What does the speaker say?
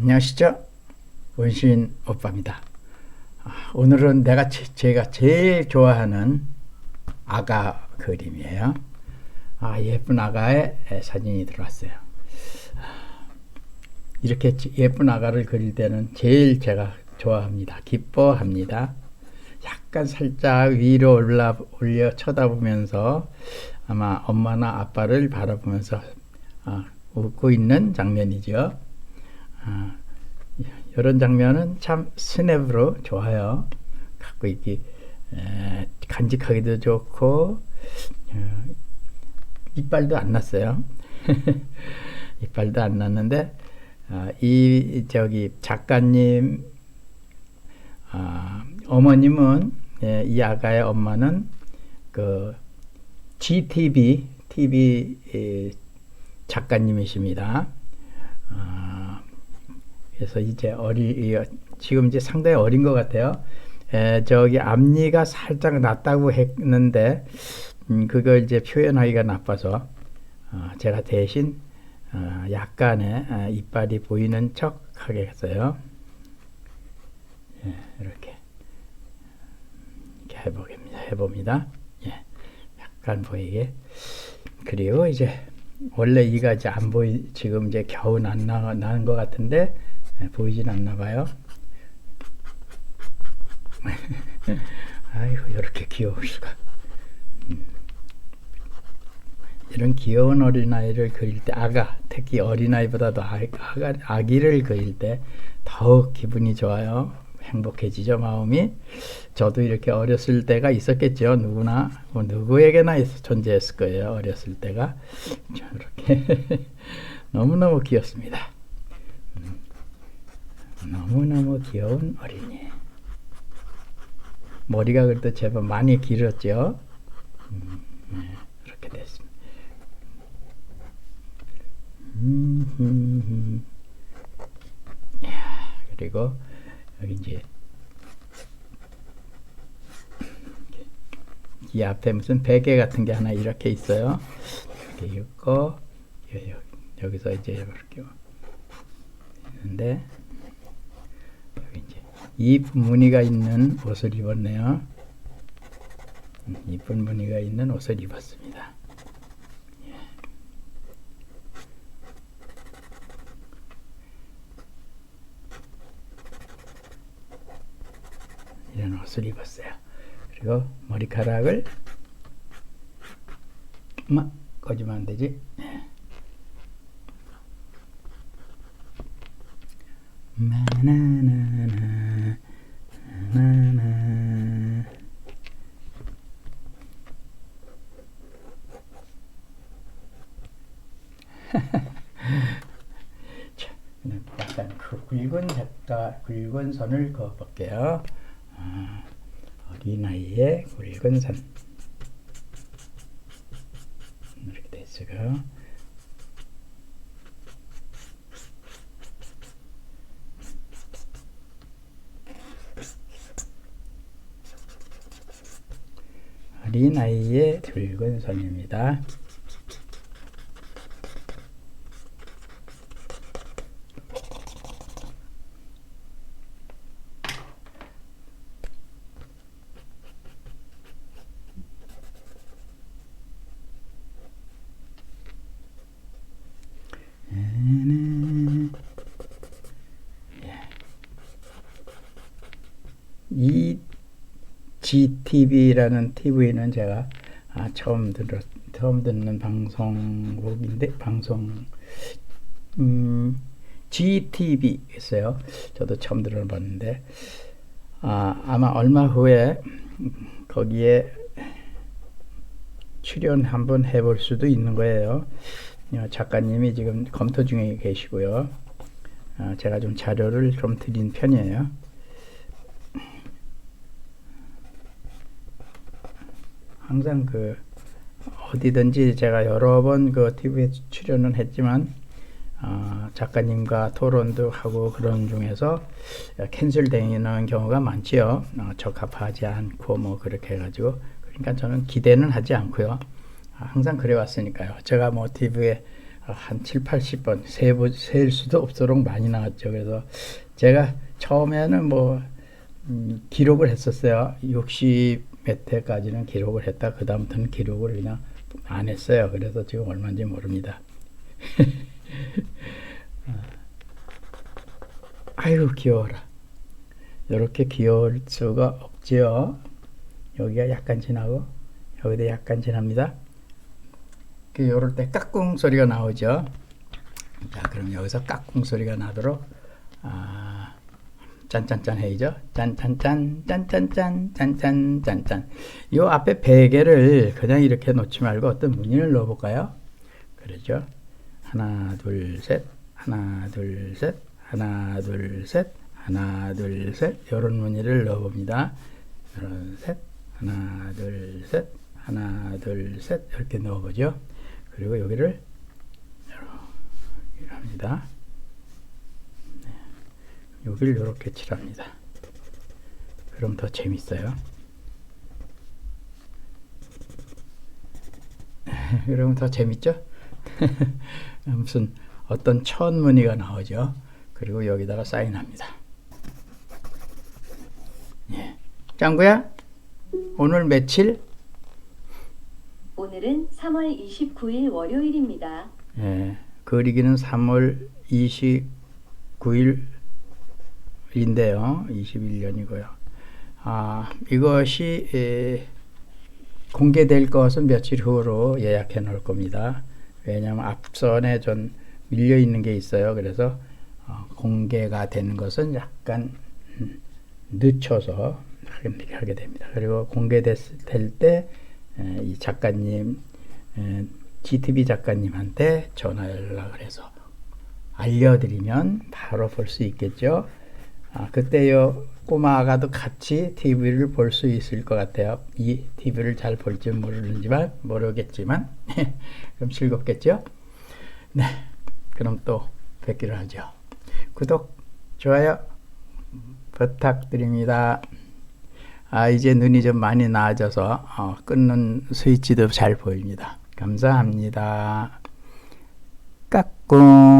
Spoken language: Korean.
안녕하시죠? 원신 오빠입니다. 아, 오늘은 내가 제, 가 제일 좋아하는 아가 그림이에요. 아, 예쁜 아가의 사진이 들어왔어요. 이렇게 예쁜 아가를 그릴 때는 제일 제가 좋아합니다. 기뻐합니다. 약간 살짝 위로 올라 올려 쳐다보면서 아마 엄마나 아빠를 바라보면서 아, 웃고 있는 장면이죠. 아, 이런 장면은 참 스냅으로 좋아요. 갖고 있기 에, 간직하기도 좋고 어, 이빨도 안 났어요. 이빨도 안 났는데 아, 이 저기 작가님 아, 어머님은 예, 이 아가의 엄마는 그 GTV TV 예, 작가님이십니다. 아, 그래서 이제 어리 지금 이제 상당히 어린 것 같아요. 에, 저기 앞니가 살짝 났다고 했는데 음, 그걸 이제 표현하기가 나빠서 어, 제가 대신 어, 약간의 어, 이빨이 보이는 척 하겠어요. 예, 이렇게 이렇게 해보겠습니다. 해봅니다. 예, 약간 보이게 그리고 이제 원래 이가 이제 안 보이 지금 이제 겨우 안 나, 나는 것 같은데 예, 보이진 않나 봐요. 아이고 이렇게 귀여울 수가. 음. 이런 귀여운 어린아이를 그릴 때 아가 특히 어린아이보다도 아, 아가, 아기를 그릴 때 더욱 기분이 좋아요. 행복해지죠 마음이. 저도 이렇게 어렸을 때가 있었겠죠. 누구나 뭐 누구에게나 존재했을 거예요. 어렸을 때가 이렇게 너무너무 귀엽습니다. 음. 너무너무 귀여운 어린이. 머리가 그래도 제법 많이 길었죠. 음, 네, 이렇게 됐습니다. 음, 음, 음. 야, 그리고 여기 이제 이 앞에 무슨 베개 같은 게 하나 이렇게 있어요. 이렇게 있고 여기서 이제 이렇게 있는데 여기 이쁜 무늬가 있는 옷을 입었네요. 이쁜 무늬가 있는 옷을 입었습니다. 이런 옷을 입었어요. 그리고 머리카락을 막 꺼지면 안 되지. 나나나나 나나 자, 약간 그 굵은 색과 굵은 선을 그어볼게요. 아, 어린아이의 굵은 선 이렇게 됐어요. 어린아이의 굵은 선입니다. 이 GTV라는 TV는 제가 아, 처음 들었 처음 듣는 방송국인데 방송 음, GTV 있어요. 저도 처음 들어봤는데 아, 아마 얼마 후에 거기에 출연 한번 해볼 수도 있는 거예요. 어, 작가님이 지금 검토 중에 계시고요. 어, 제가 좀 자료를 좀 드린 편이에요. 항상 그 어디든지 제가 여러 번 그 TV에 출연은 했지만 어, 작가님과 토론도 하고 그런 중에서 캔슬되는 경우가 많지요. 어, 적합하지 않고 뭐 그렇게 해가지고 그러니까 저는 기대는 하지 않고요. 항상 그래 왔으니까요. 제가 뭐 TV에 한 7, 80번 세보, 셀 수도 없도록 많이 나왔죠. 그래서 제가 처음에는 뭐 음, 기록을 했었어요. 60 몇 회까지는 기록을 했다. 그 다음부터는 기록을 그냥 안 했어요. 그래서 지금 얼마인지 모릅니다. 아유 귀여워라. 이렇게 귀여울 수가 없지요. 여기가 약간 진하고 여기도 약간 진합니다. 그 요럴 때 까꿍 소리가 나오죠. 자, 그럼 여기서 까꿍 소리가 나도록 아, 짠짠짠 해야죠. 짠짠짠 짠짠짠 짠짠 짠짠. 요 앞에 베개를 그냥 이렇게 놓지 말고 어떤 무늬를 넣어 볼까요? 그러죠. 하나, 둘, 셋. 하나, 둘, 셋. 하나, 둘, 셋. 하나, 둘, 셋. 요런 무늬를 넣어 봅니다. 요런 셋. 하나, 둘, 셋. 하나, 둘, 셋. 이렇게 넣어 보죠. 그리고 여기를 이렇게 합니다. 네. 여기를 이렇게 칠합니다. 그럼 더 재밌어요. 그러면 더 재밌죠? 무슨 어떤 천무늬가 나오죠. 그리고 여기다가 사인합니다. 예. 짱구야, 오늘 며칠? 오늘은 3월 29일 월요일입니다. 예, 그리기는 3월 29일 인데요. 21년이고요. 아, 이것이 에, 공개될 것은 며칠 후로 예약해 놓을 겁니다. 왜냐하면 앞선에 좀 밀려 있는 게 있어요. 그래서 어, 공개가 되는 것은 약간 음, 늦춰서 하게- 됩니다. 그리고 공개될 때 이 작가님, 에, GTV 작가님한테 전화 연락을 해서 알려드리면 바로 볼 수 있겠죠. 아, 그때요 꼬마가도 같이 TV를 볼 수 있을 것 같아요. 이 TV를 잘 볼지 모르는지만 모르겠지만 그럼 즐겁겠죠. 네, 그럼 또 뵙기로 하죠. 구독, 좋아요 부탁드립니다. 아, 이제 눈이 좀 많이 나아져서 어, 끊는 스위치도 잘 보입니다. 감사합니다. 까꿍.